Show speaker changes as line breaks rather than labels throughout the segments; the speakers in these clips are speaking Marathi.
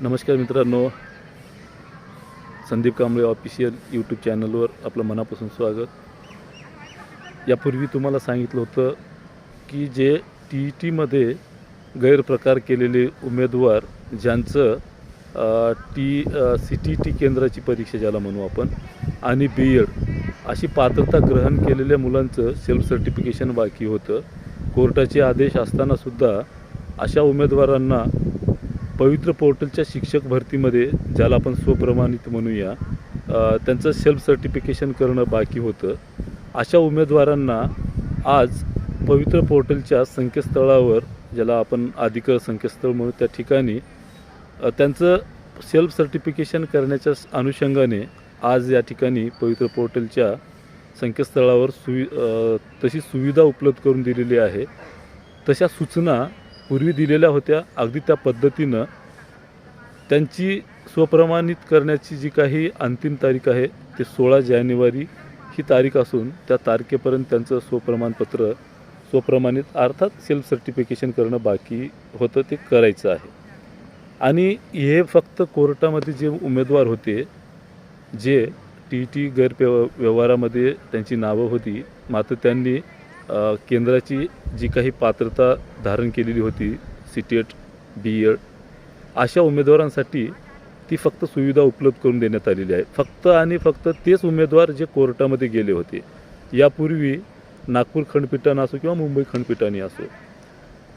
नमस्कार मित्रांनो. संदीप कांबळे ऑफिशियल यूट्यूब चॅनलवर आपलं मनापासून स्वागत. यापूर्वी तुम्हाला सांगितलं होतं की जे टी ई टीमध्ये गैरप्रकार केलेले उमेदवार ज्यांचं टी सी टी टी केंद्राची परीक्षा ज्याला म्हणू आपण आणि बी एड अशी पात्रता ग्रहण केलेल्या मुलांचं सेल्फ सर्टिफिकेशन बाकी होतं. कोर्टाचे आदेश असतानासुद्धा अशा उमेदवारांना पवित्र पोर्टलच्या शिक्षक भरतीमध्ये ज्याला आपण स्वप्रमाणित म्हणूया त्यांचं सेल्फ सर्टिफिकेशन करणं बाकी होतं. अशा उमेदवारांना आज पवित्र पोर्टलच्या संकेतस्थळावर ज्याला आपण अधिकार संकेतस्थळ म्हणू त्या ठिकाणी त्यांचं सेल्फ सर्टिफिकेशन करण्याच्या अनुषंगाने आज या ठिकाणी पवित्र पोर्टलच्या संकेतस्थळावर सुवि तशी सुविधा उपलब्ध करून दिलेली आहे. तशा सूचना पूर्वी दिलेल्या होत्या अगदी त्या पद्धतीनं. त्यांची स्वप्रमाणित करण्याची जी काही अंतिम तारीख आहे ते सोळा जानेवारी ही तारीख असून त्या तारखेपर्यंत त्यांचं स्वप्रमाणपत्र स्वप्रमाणित अर्थात सेल्फ सर्टिफिकेशन करणं बाकी होतं ते करायचं आहे. आणि हे फक्त कोर्टामध्ये जे उमेदवार होते जे टी टी गैरव्यव व्यवहारामध्ये त्यांची नावं होती मात्र त्यांनी केंद्राची जी काही पात्रता धारण केलेली होती CTET B Ed अशा उमेदवारांसाठी ती फक्त सुविधा उपलब्ध करून देण्यात आलेली आहे. फक्त आणि फक्त तेच उमेदवार जे कोर्टामध्ये गेले होते. यापूर्वी नागपूर खंडपीठानं असो किंवा मुंबई खंडपीठाने असो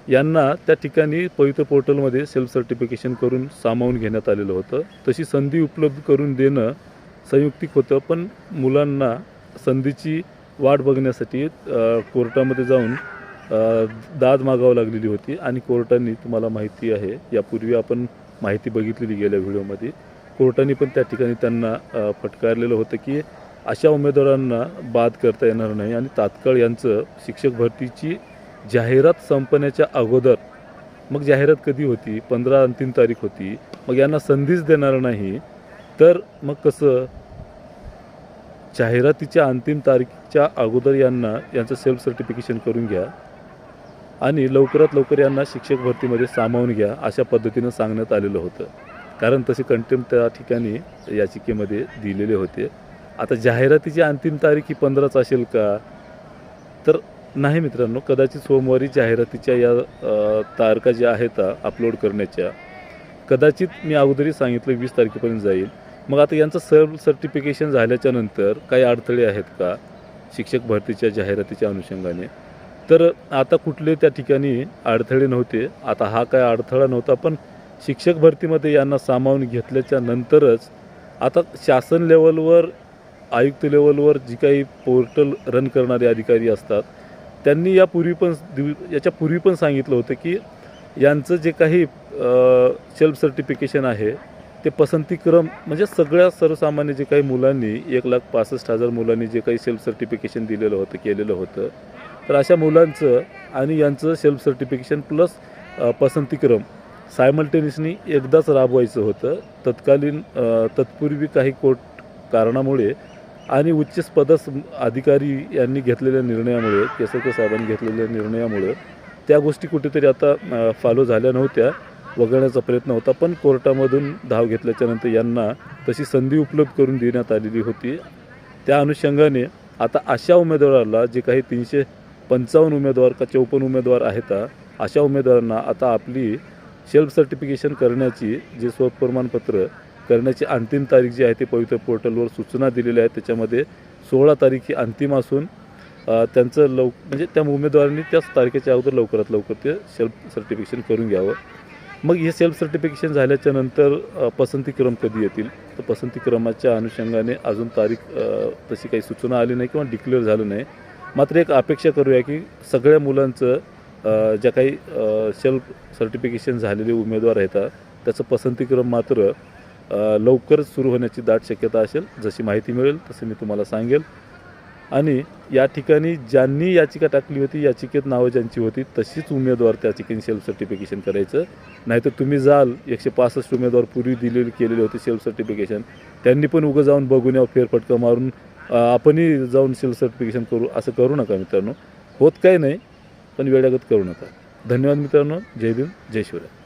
यांना त्या ठिकाणी पवित्र पोर्टलमध्ये सेल्फ सर्टिफिकेशन करून सामावून घेण्यात आलेलं होतं. तशी संधी उपलब्ध करून देणं संयुक्तिक होतं पण मुलांना संधीची वाट बघण्यासाठी कोर्टामध्ये जाऊन दाद मागावं लागलेली होती आणि कोर्टाने तुम्हाला माहिती आहे यापूर्वी आपण माहिती बघितलेली गेल्या व्हिडिओमध्ये. कोर्टाने पण त्या ठिकाणी त्यांना फटकारलेलं होतं की अशा उमेदवारांना बाद करता येणार नाही आणि तात्काळ यांचं शिक्षक भरतीची जाहिरात संपण्याच्या अगोदर मग जाहिरात कधी होती? पंधरा अंतिम तारीख होती. मग यांना संधीच देणार नाही. तर मग कसं? जाहिरातीच्या अंतिम तारीखच्या अगोदर यांना यांचं सेल्फ सर्टिफिकेशन करून घ्या आणि लवकरात लवकर यांना शिक्षक भरतीमध्ये सामावून घ्या अशा पद्धतीनं सांगण्यात आलेलं होतं. कारण तसे कंटेम त्या ठिकाणी याचिकेमध्ये दिलेले होते. आता जाहिरातीची अंतिम तारीख ही पंधराच असेल का? तर नाही मित्रांनो कदाचित सोमवारी जाहिरातीच्या या तारखा ज्या आहेत अपलोड करण्याच्या कदाचित मी अगोदरही सांगितलं वीस तारखेपर्यंत जाईल. मग आता यांचं सर्व सर्टिफिकेशन झाल्याच्यानंतर काही अडथळे आहेत का? शिक्षक भरतीच्या जाहिरातीच्या अनुषंगाने. तर आता कुठले त्या ठिकाणी अडथळे नव्हते. आता हा काय अडथळा नव्हता पण शिक्षक भरतीमध्ये यांना सामावून घेतल्याच्या नंतरच आता शासन लेवलवर आयुक्त लेवलवर जी काही पोर्टल रन करणारे अधिकारी असतात त्यांनी यापूर्वी पण दिव याच्या पूर्वी पण सांगितलं होतं की यांचं जे काही सेल्फ सर्टिफिकेशन आहे ते पसंतीक्रम म्हणजे सगळ्या सर्वसामान्य जे काही मुलांनी एक लाख पासष्ट हजार मुलांनी जे काही सेल्फ सर्टिफिकेशन दिलेलं होतं केलेलं होतं तर अशा मुलांचं आणि यांचं सेल्फ सर्टिफिकेशन प्लस पसंतीक्रम सायमल्टेनियसनी एकदाच राबवायचं होतं. तत्कालीन तत्पूर्वी काही कोर्ट कारणामुळे आणि उच्च पदस्थ अधिकारी यांनी घेतलेल्या निर्णयामुळे केसरकर साहेबांनी घेतलेल्या निर्णयामुळे त्या गोष्टी कुठेतरी आता फॉलो झाल्या नव्हत्या. वगळण्याचा प्रयत्न होता पण कोर्टामधून धाव घेतल्याच्यानंतर यांना तशी संधी उपलब्ध करून देण्यात आलेली होती. त्या अनुषंगाने आता अशा उमेदवाराला जे काही तीनशे पंचावन्न उमेदवार का चौपन्न उमेदवार आहेत अशा उमेदवारांना आता आपली शेल्फ सर्टिफिकेशन करण्याची जे स्वप्रमाणपत्र करण्याची अंतिम तारीख जी आहे ते पवित्र पोर्टलवर सूचना दिलेल्या आहेत. त्याच्यामध्ये सोळा तारीख ही अंतिम असून त्यांचं लव म्हणजे त्या उमेदवारांनी त्याच तारखेच्या अगोदर लवकरात लवकर ते शेल्फ सर्टिफिकेशन करून घ्यावं. मग हे सेल्फ सर्टिफिकेशन झाल्याच्यानंतर पसंतीक्रम कधी येतील? तर पसंतीक्रमाच्या अनुषंगाने अजून तारीख तशी काही सूचना आली नाही किंवा डिक्लेअर झालं नाही. मात्र एक अपेक्षा करूया की सगळ्या मुलांचं ज्या काही सेल्फ सर्टिफिकेशन झालेले उमेदवार आहेत त्याचं पसंतीक्रम मात्र लवकरच सुरू होण्याची दाट शक्यता असेल. जशी माहिती मिळेल तसं मी तुम्हाला सांगेल. आणि या ठिकाणी ज्यांनी याचिका टाकली होती याचिकेत नावं ज्यांची होती तशीच उमेदवार त्या ठिकाणी सेल्फ सर्टिफिकेशन करायचं. नाहीतर तुम्ही जाल एकशे पासष्ट उमेदवार पूर्वी दिलेले केलेले होते सेल्फ सर्टिफिकेशन त्यांनी पण उगं जाऊन बघून या फेरफटका मारून आपणही जाऊन सेल्फ सर्टिफिकेशन करू असं करू नका मित्रांनो. होत काय नाही पण वेळागत करू नका. धन्यवाद मित्रांनो. जय भीम जय शिवराय.